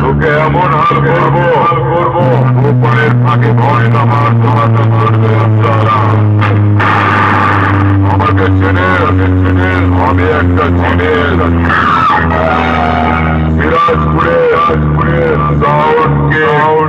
তোকে এমন হাল আমাকে চেনে চেনে আমি একটা চিনেল